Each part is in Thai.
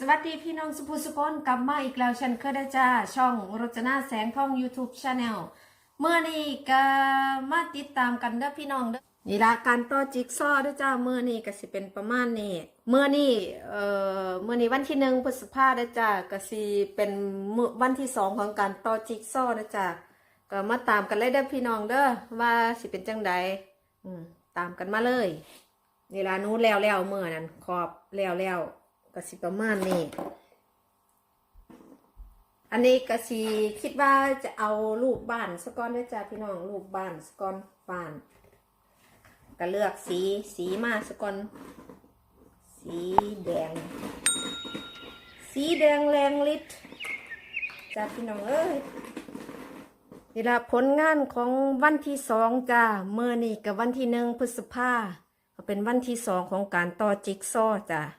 สวัสดีพี่น้องสุภูสุกนกลับมาอีกแล้วฉันเคยได้จ้า ช่องรจนาแสงทอง YouTube Channel เมื่อนี้ก็มาติดตามกันเด้อพี่น้องเด้อนี่ละการต่อจิ๊กซอว์ด้อจ้าเมื่อนี้ก็สิเป็นประมาณนี้เมื่อนี้เอ่อเมื่อนี้วันที่หนึ่งพฤษภาเด้อจ้าก็สิเป็นมื้อวันที่สองของการต่อจิ๊กซอว์ด้จ้าก็มาตามกันเลยเด้อพี่น้องเด้อว่าสิเป็นจังใดอืมตามกันมาเลยนี่ละหนู้แล้วแล้วเมื่อนั้นขอบแล้วแล้ว ก็สิประมาณนี้ อันนี้ก็สิคิดว่าจะเอารูปบ้านสก้อนด้วยจ้าพี่น้องรูปบ้านสก้อนบ้านก็เลือกสีสีมาสก้อน สีแดง สีแดงแรงฤทธิ์จ้าพี่น้องเอ้ยนี่ละผลงานของวันที่สองจ้าเมื่อนี่กับวันที่หนึ่งพฤษภาก็เป็นวันที่สองของการต่อจิ๊กซอจ้า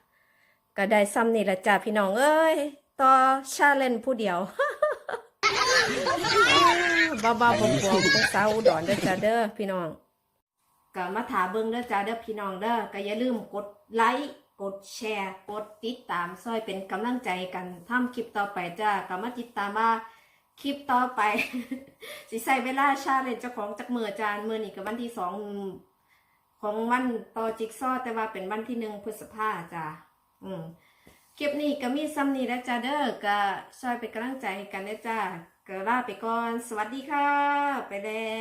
ก็ได้ซ้ำนี่ละจ้าพี่น้องเอ้ยต่อชาเลนผู้เดียวบ้าบ้าบงบวงของสาวอุดรเด้อจ้าเด้อพี่น้องก็มาถาเบิ่งเด้อจ้าเด้อพี่น้องเด้อก็อย่าลืมกดไลค์กดแชร์กดติดตามซอยเป็นกำลังใจกันทำคลิปต่อไปจ้าก็มาติดตามว่าคลิปต่อไป สิใส่เวลาชาเลนเจ้าของจักเมือจานเมื่อนี่กับวันที่สองของวันต่อจิกซอแต่ว่าเป็นวันที่หนึ่งพฤษภาจ้า อืมคลิปนี้ก็มีซ้ำนี้แล้วจ้าเด้อก็ช่วยเป็นกำลังใจให้กันนะจ้าก็ลาไปก่อน สวัสดีค่ะ ไปแล้ว